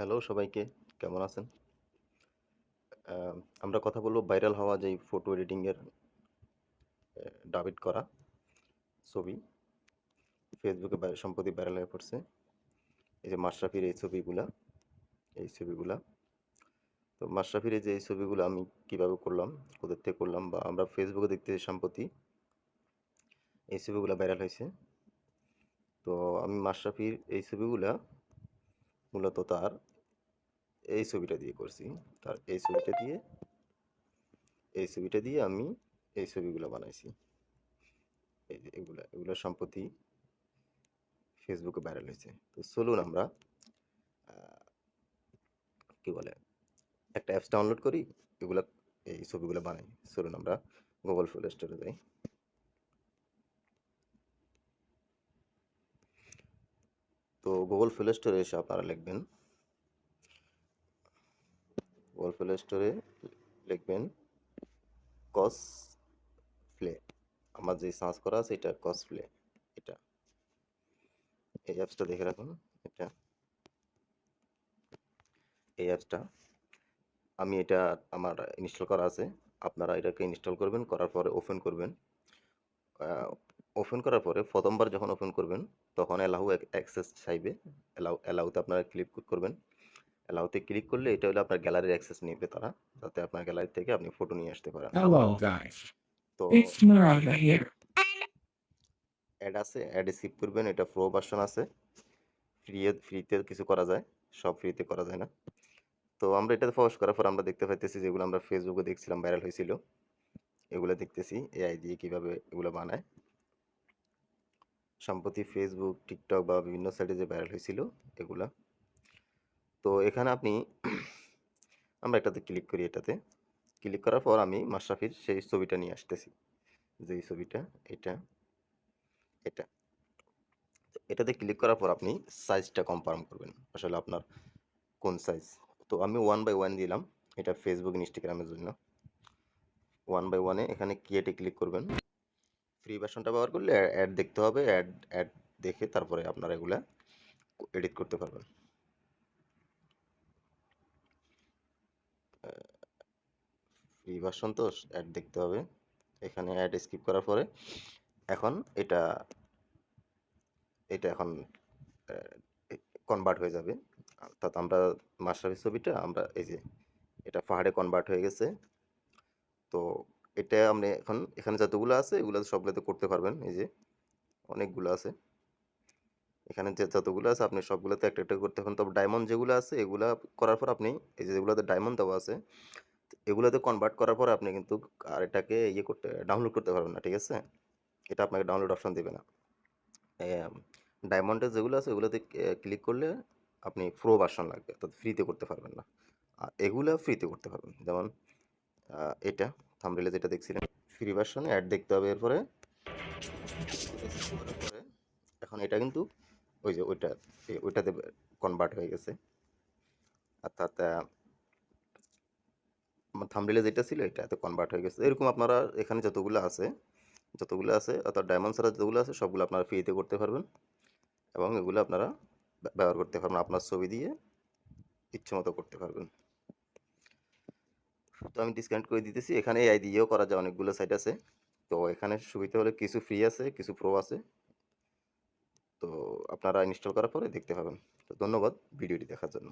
Hello সবাইকে। কেমন আছেন? আমরা কথা বলব ভাইরাল হওয়া যেই ফটো এডিটিংয়ের ডাবিট করা ছবি। ফেসবুকে সম্প্রতি ভাইরাল হয়ে পড়ছে। এই যে মাশরাফির এই ছবিগুলা এই ছবিগুলা। তো মাশরাফির এই যে এই ছবিগুলো আমি কীভাবে করলাম, কোথা থেকে করলাম, বা আমরা ফেসবুকে দেখতে সম্প্রতি, এই ছবিগুলো ভাইরাল হয়েছে। তো আমি মাশরাফির এই ছবিগুলা মূলত তার এই ছবিটা দিয়ে করছি। তার এই ছবিটা দিয়ে, এই ছবিটা দিয়ে আমি এই ছবিগুলো বানাইছি। এই যে এগুলা এগুলো সম্প্রতি ফেসবুকে ভাইরাল হয়েছে। তো চলুন আমরা কি বলে, একটা অ্যাপস ডাউনলোড করি, এগুলা, এই ছবিগুলো বানাই। চলুন আমরা গুগল প্লে স্টোরে যাই। তো গুগল প্লে স্টোরে এসে আপনারা লিখবেন গুগল প্লে স্টোরে লিখবেন কস প্লে আমার যে সার্চ করা আছে এটা কস প্লে এটা। এই অ্যাপসটা দেখে রাখুন, এটা। এই অ্যাপসটা আমি এটা আমার ইনস্টল করা আছে। আপনারা এটাকে ইনস্টল করবেন, করার পরে ওপেন করবেন। ওপেন করার পরে প্রথমবার যখন ওপেন করবেন, তখন অ্যালাউ অ্যাক্সেস চাইবে। অ্যালাউ অ্যালাউতে আপনারা ক্লিক করবেন। অ্যালাউতে ক্লিক করলে এটা হলো আপনার গ্যালারির অ্যাক্সেস নেবে তারা। যাতে আপনার গ্যালারি থেকে আপনি ফটো নিয়ে আসতে পারেন। Hello, guys. তো It's Murata here. অ্যাড আছে অ্যাড স্কিপ করবেন এটা প্রো ভার্সন আছে। ফ্রি ফ্রিতে কিছু করা যায় সব ফ্রিতে করা যায় না। তো আমরা এটাতে প্রবেশ করার পর আমরা দেখতে পাইতেছি যেগুলো আমরা ফেসবুকে দেখছিলাম ভাইরাল হয়েছিল। এগুলো দেখতেছি এআই দিয়ে কীভাবে এগুলো বানায়। সম্প্রতি ফেসবুক টিকটক বা বিভিন্ন সাইটে যে ভাইরাল হয়েছিল এগুলা। তো এখানে আপনি আমরা এটাতে ক্লিক করি এটাতে। ক্লিক করার পর আমি মাশরাফির সেই ছবিটা নিয়ে আসতেছি। যেই ছবিটা, এটা এটা। এটাতে ক্লিক করার পর আপনি সাইজটা কনফার্ম করবেন, আসলে আপনার কোন সাইজ তো আমি ওয়ান বাই ওয়ান দিলাম, এটা ফেসবুক ইনস্টাগ্রামের জন্য। ওয়ান বাই ওয়ানে এখানে ক্রিয়েটে ক্লিক করবেন। ফ্রি ভার্সনটা ব্যবহার করলে অ্যাড দেখতে হবে অ্যাড অ্যাড দেখে তারপরে আপনারা এগুলা এডিট করতে পারবেন। ফ্রি তো অ্যাড দেখতে হবে। এখানে অ্যাড স্কিপ করার পরে এখন এটা এটা এখন কনভার্ট হয়ে যাবে। অর্থাৎ আমরা মাশরাফির ছবিটা আমরা এই যে এটা পাহাড়ে কনভার্ট হয়ে গেছে। তো এটা আপনি এখন এখানে যতগুলো আছে এগুলো সবগুলোতে করতে পারবেন। এই যে অনেকগুলো আছে। এখানে যে যতগুলো আছে আপনি সবগুলোতে একটা একটা করতে পারেন তবে ডায়মন্ড যেগুলো আছে এগুলা করার পর আপনি এই যে যেগুলোতে ডায়মন্ড দেওয়া আছে এগুলোতে কনভার্ট করার পর আপনি কিন্তু আর এটাকে ইয়ে করতে ডাউনলোড করতে পারবেন না, ঠিক আছে? এটা আপনাকে ডাউনলোড অপশন দেবে না। ডায়মন্ডের যেগুলো আছে, ওগুলোতে ক্লিক করলে আপনি প্রো ভার্সন লাগবে, অর্থাৎ ফ্রিতে করতে পারবেন না। আর এগুলো ফ্রিতে করতে পারবেন। যেমন এটা থাম্বনেলে যেটা দেখছিলেন ফ্রি ভার্সনে অ্যাড দেখতে হবে এরপরে। এখন এটা কিন্তু ওই যে ওইটা ওইটাতে কনভার্ট হয়ে গেছে। অর্থাৎ আমার থাম্বনেলে যেটা ছিল এটাতে কনভার্ট হয়ে গেছে। এরকম আপনারা এখানে যতগুলো আছে যতগুলো আছে, অর্থাৎ ডায়মন্ড ছাড়া যতগুলো আছে, সবগুলো আপনারা ফ্রিতে করতে পারবেন। এবং এগুলো আপনারা ব্যবহার করতে পারবেন, আপনার ছবি দিয়ে ইচ্ছে মতো করতে পারবেন। তো আমি ডিসকাউন্ট করে দিতেছি। এখানে এআই দিয়েও করা যায়, অনেকগুলো সাইট আছে। তো এখানে সুবিধা হলে কিছু ফ্রি আছে, কিছু প্রো আছে। তো আপনারা ইনস্টল করার পরে দেখতে পাবেন। তো ধন্যবাদ ভিডিওটি দেখার জন্য।